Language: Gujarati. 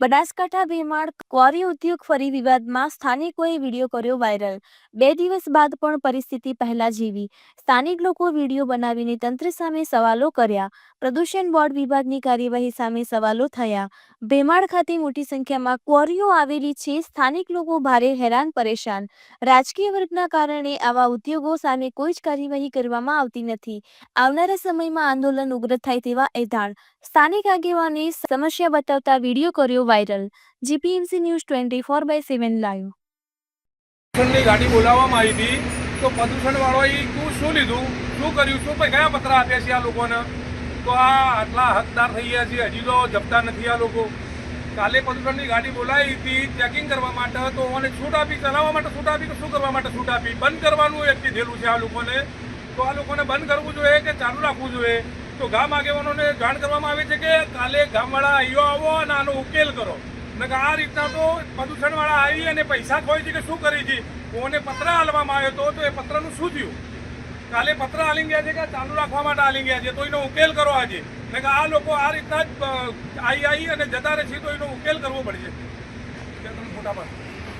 Banaskantha Bhimal quarry ઉદ્યોગ ફરી વિવાદમાં સ્થાનિકોએ વીડિયો કર્યો વાયરલ. બે દિવસ બાદ પણ પરિસ્થિતિ પહેલા જેવી. સ્થાનિક લોકો વીડિયો બનાવીને તંત્ર સામે સવાલો કર્યા. પ્રદૂષણ બોર્ડ વિભાગની કાર્યવાહી સામે સવાલો થયા. ભેમાળ ખાતે મોટી સંખ્યામાં ક્વોરીઓ આવેલી છે. સ્થાનિક લોકો ભારે હેરાન, પરેશાન. રાજકીય વર્ગના કારણે આવા ઉદ્યોગો સામે કોઈ જ કાર્યવાહી કરવામાં આવતી નથી. આવનારા સમયમાં આંદોલન ઉગ્ર થાય તેવા એધાણ. સ્થાનિક આગેવાને સમસ્યા બતાવતા વીડિયો કર્યો viral GPMC news twenty four by seven live પ્રદૂષણની ગાડી બોલાવવામાં આવી હતી, તો પ્રદૂષણ વાળોએ તું શું લીધું? શું કર્યું? શું ભાઈ કયા પત્ર આપ્યા છે આ લોકોને? તો આ આટલા હકદાર થઈ ગયા છે, હજી તો જપતા નથી આ લોકો. કાલે પ્રદૂષણની ગાડી બોલાવી હતી, ચેકિંગ કરવા માટે, તો મને છૂટ આપી, ચલાવવા માટે છૂટ આપી કે શું કરવા માટે છૂટ આપી? બંધ કરવાનું એક કીધેલું છે આ લોકોને. તો આ લોકોને બંધ કરવું જોઈએ કે ચાલુ રાખવું જોઈએ? તો ગામ આગેવાનોને જાણ કરવામાં આવે છે કે કાલે ગામવાળા અહીંયો આવો અને આનો ઉકેલ કરો. કે આ રીતના તો પ્રદૂષણવાળા આવી અને પૈસા ખોઈ છે કે શું કરી છે? કોને પત્ર હાલવામાં આવ્યો હતો તો એ પત્રનું શું થયું? કાલે પત્ર આલી ગયા છે કે ચાલુ રાખવા માટે હાલી ગયા છે, તો એનો ઉકેલ કરો આજે. કે આ લોકો આ રીતના જ આવી આવી અને જતા રહે છે તો એનો ઉકેલ કરવો પડશે. મોટા પાડો.